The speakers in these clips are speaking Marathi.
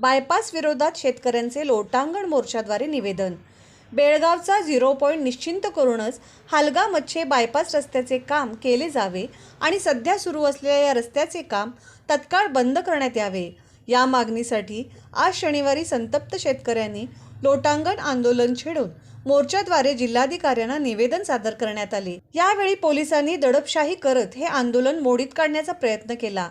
बायपास विरोधात शेतकऱ्यांचे लोटांगण मोर्चाद्वारे निवेदन. बेळगावचा झिरो पॉईंट निश्चिंत करूनच हालगा मच्छे बायपास रस्त्याचे काम केले जावे आणि सध्या सुरू असलेल्या या रस्त्याचे काम तत्काळ बंद करण्यात यावे. या मागणीसाठी आज शनिवारी संतप्त शेतकऱ्यांनी लोटांगण आंदोलन छेडून मोर्चाद्वारे जिल्हाधिकाऱ्यांना निवेदन सादर करण्यात आले. यावेळी पोलिसांनी दडपशाही करत हे आंदोलन मोडीत काढण्याचा प्रयत्न केला.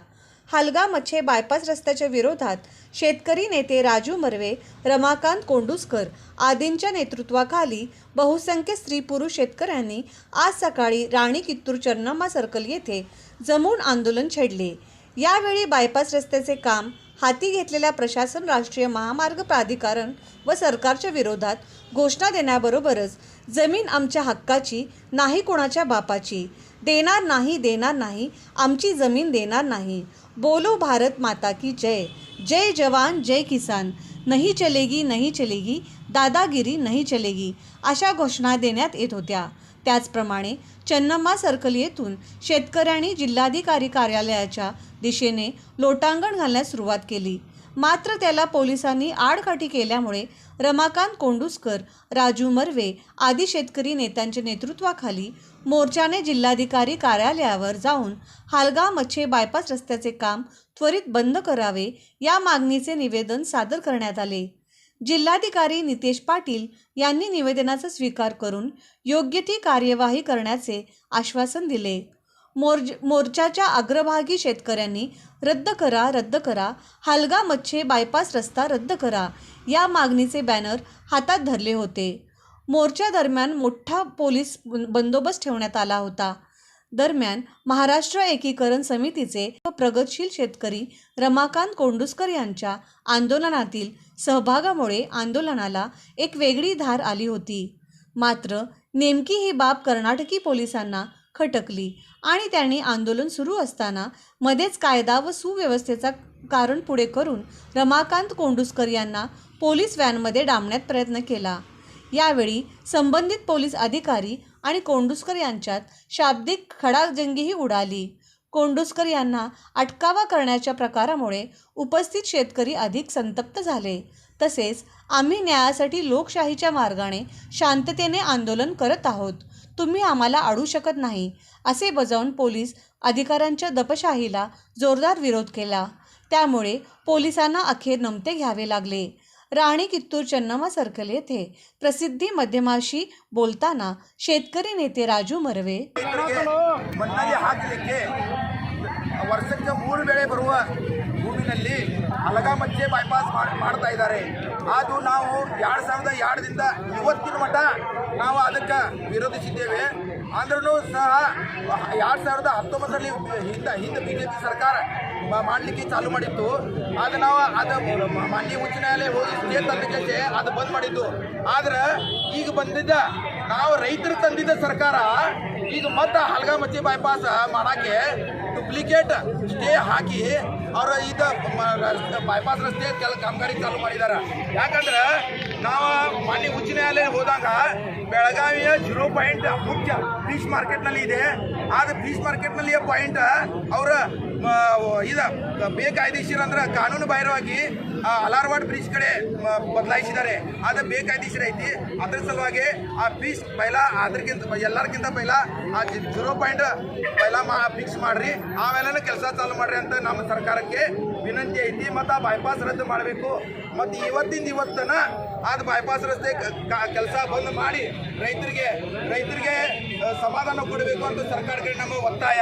हालगा मच्छे बायपास रस्त्याच्या विरोधात शेतकरी नेते राजू मर्वे रमाकांत कोंडुसकर आदींच्या नेतृत्वाखाली बहुसंख्य स्त्री पुरुष शेतकऱ्यांनी आज सकाळी राणी कित्तूर चन्नम्मा सर्कल येथे जमून आंदोलन छेडले. यावेळी बायपास रस्त्याचे काम हाती घेतलेल्या प्रशासन राष्ट्रीय महामार्ग प्राधिकरण व सरकारच्या विरोधात घोषणा देण्याबरोबरच जमीन आमच्या हक्काची नाही कोणाच्या बापाची. देणार नाही देणार नाही आमची जमीन देणार नाही. बोलो भारत माता की जय। जय जवान जय किसान। नहीं चलेगी नहीं चलेगी। दादागिरी नहीं चलेगी। अशा घोषणा देण्यात येत होत्या। त्याचप्रमाणे चन्नम्मा सर्कल येथून शेतकऱ्यांनी जिल्हाधिकारी कार्यालयाच्या दिशेने लोटांगण घालण्यास सुरुवात केली. मात्र त्याला पोलिसांनी आडकाठी केल्यामुळे रमाकांत कोंडुसकर राजू मर्वे आदी शेतकरी नेत्यांच्या नेतृत्वाखाली मोर्चाने जिल्हाधिकारी कार्यालयावर जाऊन हालगाव मच्छे बायपास रस्त्याचे काम त्वरित बंद करावे या मागणीचे निवेदन सादर करण्यात आले. जिल्हाधिकारी नितेश पाटील यांनी निवेदनाचा स्वीकार करून योग्य ती कार्यवाही करण्याचे आश्वासन दिले. मोर्ज मोर्चाच्या अग्रभागी शेतकऱ्यांनी रद्द करा रद्द करा. हालगा मच्छे बायपास रस्ता रद्द करा. या मागणीचे बॅनर हातात धरले होते. मोर्चा दरम्यान मोठा पोलीस बंदोबस्त ठेवण्यात आला होता. दरम्यान महाराष्ट्र एकीकरण समितीचे व प्रगतशील शेतकरी रमाकांत कोंडुसकर यांच्या आंदोलनातील सहभागामुळे आंदोलनाला एक वेगळी धार आली होती. मात्र नेमकी ही बाब कर्नाटकी पोलिसांना खटकली. आणि त्यांनी आंदोलन सुरू असताना मध्येच कायदा व सुव्यवस्थेचा कारण पुढे करून रमाकांत कोंडुसकर यांना पोलीस व्हॅनमध्ये डांबण्यात प्रयत्न केला. यावेळी संबंधित पोलीस अधिकारी आणि कोंडुसकर यांच्यात शाब्दिक खडाजंगीही उडाली. कोंडुसकर यांना अटकावा करण्याच्या प्रकारामुळे उपस्थित शेतकरी अधिक संतप्त झाले. तसेच आम्ही न्यायासाठी लोकशाहीच्या मार्गाने शांततेने आंदोलन करत आहोत. तुम्ही आम्हाला अडू शकत नाही असे बजावून पोलीस अधिकाऱ्यांच्या दपशाहीला जोरदार विरोध केला त्यामुळे पोलिसांना अखेर नमते घ्यावे लागले राणी कित्तूर चन्नम्मा सर्कल येथे प्रसिद्धी माध्यमाशी बोलताना शेतकरी नेते राजू मर्वे ರೈತರಿಗೆ ಮಣ್ಣಲ್ಲಿ ಹಾಕಲಿಕ್ಕೆ ವರ್ಷಕ್ಕೆ ಮೂರು ಬೆಳೆ ಬರುವ ಭೂಮಿನಲ್ಲಿ ಅಲಗಾಮಚ್ಚೆ ಬೈಪಾಸ್ ಮಾಡ್- ಮಾಡ್ತಾ ಇದ್ದಾರೆ. ಅದು ನಾವು ಎರಡು ಸಾವಿರದ ಎರಡರಿಂದ ಇವತ್ತಿನ ಮಟ್ಟ ನಾವು ಅದಕ್ಕೆ ವಿರೋಧಿಸಿದ್ದೇವೆ. ಅಂದ್ರೂ ಸಹ ಎರಡು ಸಾವಿರದ ಹತ್ತೊಂಬತ್ತರಲ್ಲಿ ಹಿಂದೆ ಹಿಂದೆ ಬಿ ಜೆ ಪಿ ಸರ್ಕಾರ ಮಾಡಲಿಕ್ಕೆ ಚಾಲು ಮಾಡಿತ್ತು. ಅದು ನಾವು ಅದು ಮಾನ್ಯ ಉಚ್ಚ ನ್ಯಾಯಾಲಯ ಹೋಗಿ ಸ್ಟೇ ತಂದಕ್ಕೆ ಅದು ಬಂದ್ ಮಾಡಿದ್ದು. ಆದ್ರೆ ಈಗ ಬಂದಿದ್ದ ನಾವು ರೈತರು ತಂದಿದ್ದ ಸರ್ಕಾರ ಈಗ ಮತ್ತೆ ಹಲ್ಗಾ ಮಚ್ಚಿ ಬೈಪಾಸ್ ಮಾಡೋಕ್ಕೆ ಡುಪ್ಲಿಕೇಟ್ ಸ್ಟೇ ಹಾಕಿ ಅವರು ಇದು ಬೈಪಾಸ್ ರಸ್ತೆ ಕೆಲ ಕಾಮಗಾರಿ ಚಾಲೂ ಮಾಡಿದ್ದಾರೆ ಯಾಕಂದ್ರೆ ನಾವು ಮಾನ್ಯ ಉಚ್ಚ ನ್ಯಾಯಾಲಯ ಹೋದಾಗ ಬೆಳಗಾವಿಯ ಜೀರೋ ಪಾಯಿಂಟ್ ಮುಖ್ಯ ಫಿಶ್ ಮಾರ್ಕೆಟ್ನಲ್ಲಿ ಇದೆ. ಆದ್ರೆ ಫಿಶ್ ಮಾರ್ಕೆಟ್ನಲ್ಲಿ ಪಾಯಿಂಟ್ ಅವರ ಇದು ಬೇಕಾಯ್ದೇಶೀರ ಅಂದ್ರೆ ಕಾನೂನು ಬಾಹಿರವಾಗಿ ಅಲಾರ್ವಾಡ್ ಬ್ರಿಡ್ಜ್ ಕಡೆ ಮ- ಬದಲಾಯಿಸಿದ್ದಾರೆ. ಅದು ಬೇಕಾಯ್ದೀಶರು ಐತಿ. ಅದ್ರ ಸಲುವಾಗಿ ಆ ಫೀಸ್ ಪೈಲ ಅದ್ರಕ್ಕಿಂತ ಎಲ್ಲರಿಗಿಂತ ಪೈಲ ಆ ಜೀರೋ ಪಾಯಿಂಟ್ ಪೈಲ ಮಾ ಫಿಕ್ಸ್ ಮಾಡ್ರಿ. ಆಮೇಲೆ ಕೆಲಸ ಚಾಲು ಮಾಡ್ರಿ ಅಂತ ನಮ್ಮ ಸರ್ಕಾರಕ್ಕೆ ವಿನಂತಿ ಐತಿ. ಮತ್ತು ಆ ಬೈಪಾಸ್ ರದ್ದು ಮಾಡಬೇಕು. ಮತ್ತು ಇವತ್ತಿಂದ ಇವತ್ತನ ಅದು ಬೈಪಾಸ್ ರಸ್ತೆ ಕೆಲಸ ಬಂದ್ ಮಾಡಿ ರೈತರಿಗೆ ರೈತರಿಗೆ ಸಮಾಧಾನ ಕೊಡಬೇಕು ಅಂತ ಸರ್ಕಾರಕ್ಕೆ ನಮ್ಮ ಒತ್ತಾಯ.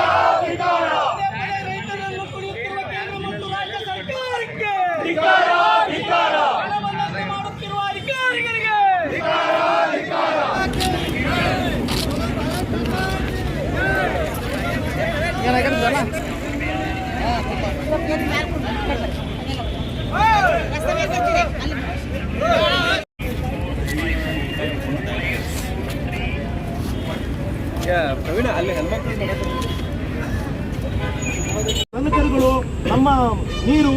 ಕಲ್ಲುಗಳು ನಮ್ಮ ನೀರು,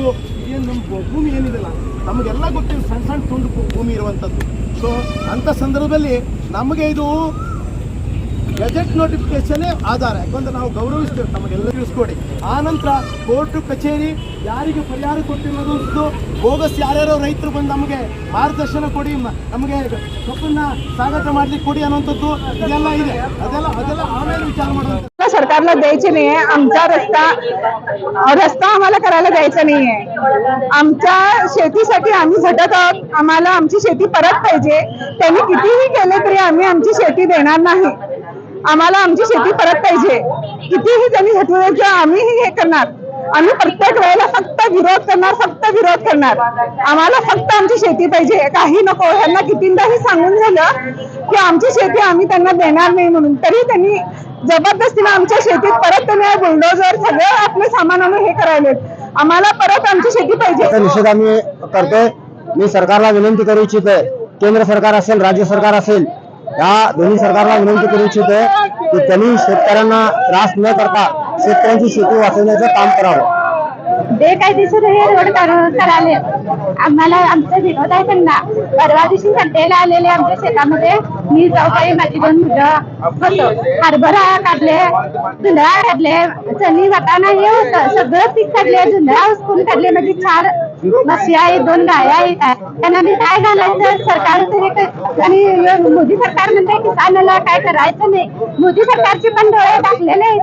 ಏನು ನಮ್ಮ ಭೂಮಿ ಏನಿದೆಲ್ಲ, ನಮಗೆಲ್ಲ ಗೊತ್ತಿಲ್ಲ. ಸಣ್ಣ ಸಣ್ಣ ತುಂಡು ಭೂಮಿ ಇರುವಂಥದ್ದು ಸೊ ಅಂಥ ಸಂದರ್ಭದಲ್ಲಿ ನಮಗೆ ಇದು ಗೆಜೆಟ್ ನೋಟಿಫಿಕೇಶನೇ ಆಧಾರ ಯಾಕಂದ್ರೆ ನಾವು ಗೌರವಿಸ್ತೇವೆ ನಮಗೆಲ್ಲ ತಿಳಿಸ್ಕೊಡಿ ಆ ನಂತರ ಕೋರ್ಟ್ ಕಚೇರಿ ಯಾರಿಗೆ ಪರಿಹಾರ ಕೊಟ್ಟಿರೋದು ಬೋಗಸ್ ಯಾರ್ಯಾರೋ ರೈತರು ಬಂದು ನಮಗೆ ಮಾರ್ಗದರ್ಶನ ಕೊಡಿ ಮ- ನಮಗೆ ಕಬ್ಬನ್ನ ಸಾಗಾಟ ಮಾಡ್ಲಿಕ್ಕೆ ಕೊಡಿ ಅನ್ನೋಂಥದ್ದು ಇದೆಲ್ಲ ಇದೆ ಅದೆಲ್ಲ ಅದೆಲ್ಲ ಆಮೇಲೆ ವಿಚಾರ ಮಾಡುವಂಥ सरकारला द्यायचे नाहीये आमचा रस्ता रस्ता आम्हाला करायला द्यायचा नाहीये आमच्या शेतीसाठी आम्ही झटत आहोत आम्हाला आमची शेती परत पाहिजे त्यांनी कितीही केले तरी आम्ही आमची शेती देणार नाही आम्हाला आमची शेती परत पाहिजे. कितीही त्यांनी घेतलेलं किंवा आम्हीही हे करणार. आम्ही प्रत्येक वेळेला फक्त विरोध करणार फक्त विरोध करणार. आम्हाला फक्त आमची शेती पाहिजे. काही नको. ह्यांना कितींदाही सांगून झालं की आमची शेती आम्ही त्यांना देणार नाही म्हणून. तरी त्यांनी जबरदस्तीने आमच्या शेतीत परत त्यांनी बुलडोजर सगळं आपले सामान आणून हे करायलेत. आम्हाला परत आमची शेती पाहिजे. निषेध आम्ही करतोय. मी सरकारला विनंती करू इच्छितोय. केंद्र सरकार असेल राज्य सरकार असेल या दोन्ही सरकारला विनंती करू इच्छितो की त्यांनी शेतकऱ्यांना त्रास न करता शेतकऱ्यांची शेती वाचवण्याचं काम करावं. बेकायदेशीर हे रोड कराले आम्हाला आमचं विनोद आहे त्यांना. परवा दिवशी सड्डेला आलेले आमच्या शेतामध्ये मी जाऊ माझी दोन मुलं. हरभरा काढले धुंदळा काढले चणी वाटाणा हे होतं. सगळं पीक काढले धुंदळा उचकून काढले. म्हणजे चार म्हशी आहे दोन गाया आहेत. त्यांना मी काय घालायचं? सरकार तरी आणि मोदी सरकार म्हणते किसानाला काय करायचं नाही. मोदी सरकारचे पण डोळे टाकलेले आहेत.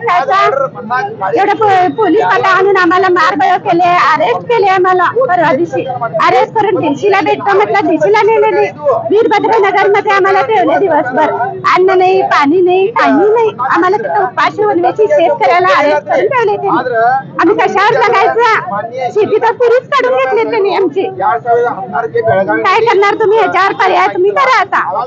पोलीस आता आणून आम्हाला मारबळ केले अरेस्ट केले आम्हाला. परवा दिवशी. अरेस्ट करून देशीला भेटतो म्हटलं देशीला नेलेले वीरभद्रनगरमध्ये आम्हाला ठेवले दिवसभर अन्न नाही पाणी नाही काही नाही. आम्हाला तिथं उपाशी बनवायची शेतकऱ्याला अरेस्ट करून ठेवले त्यांनी. आम्ही कशावर जगायचं? शेती तर पुरीच काढून घेतली त्यांनी आमची. काय करणार तुम्ही? याच्यावर पर्याय तुम्ही करा आता.